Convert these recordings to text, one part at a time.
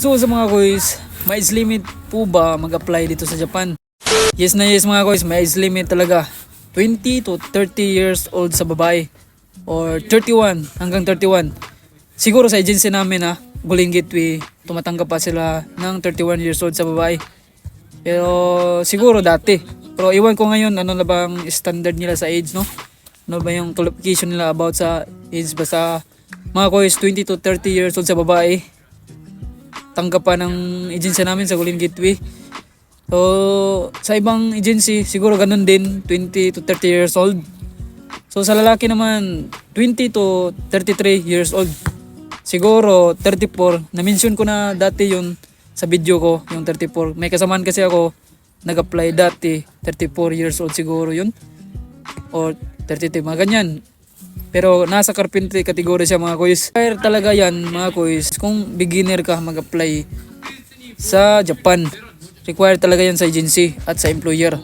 So sa mga guys, may age limit po ba mag-apply dito sa Japan? Yes na yes mga guys, may age limit talaga. 20 to 30 years old sa babae or 31 hanggang 31. Siguro sa agency namin ha, Guling Gateway, tumatanggap pa sila ng 31 years old sa babae. Pero siguro dati. Pero iwan ko ngayon ano na bang standard nila sa age no? Ano ba yung qualification nila about sa age basta mga guys 20 to 30 years old sa babae tanggap pa ng agency namin sa Guling Gateway. So, sa ibang agency, siguro ganun din, 20 to 30 years old. So, sa lalaki naman, 20 to 33 years old. Siguro, 34. Na-mention ko na dati yun sa video ko, yung 34. May kasamaan kasi ako, nag-apply dati, 34 years old siguro yun. Or 33, mga ganyan. Pero nasa carpentry category siya mga kuys. Kaya talaga yan mga kuys. Kung beginner ka mag-apply sa Japan, required talaga yan sa agency at sa employer.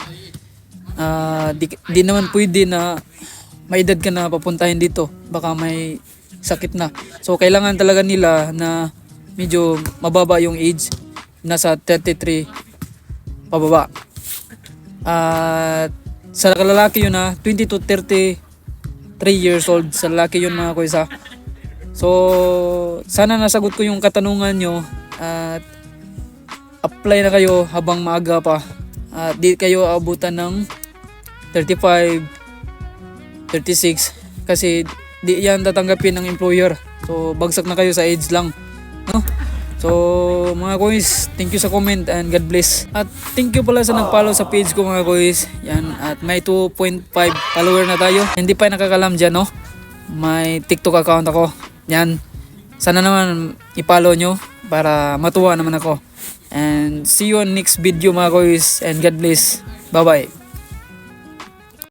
Ah, di, di naman pwede na may edad ka na papuntahin dito. Baka may sakit na. So kailangan talaga nila na medyo mababa yung age. Nasa 33 pababa. At sa lalaki yun na 20 to 30 3 years old sa lalaki yun mga kuya. So, sana nasagot ko yung katanungan nyo at apply na kayo habang maaga pa. At di kayo abutan ng 35, 36 kasi di yan tatanggapin ng employer. So, bagsak na kayo sa age lang. So, mga guys, thank you sa comment and God bless. At thank you pala sa nag-follow sa page ko mga guys. Yan, at may 2.5 follower na tayo. Hindi pa nakakalam dyan, no? May TikTok account ako. Yan. Sana naman i-follow nyo para matuwa naman ako. And see you on next video mga guys. And God bless. Bye-bye.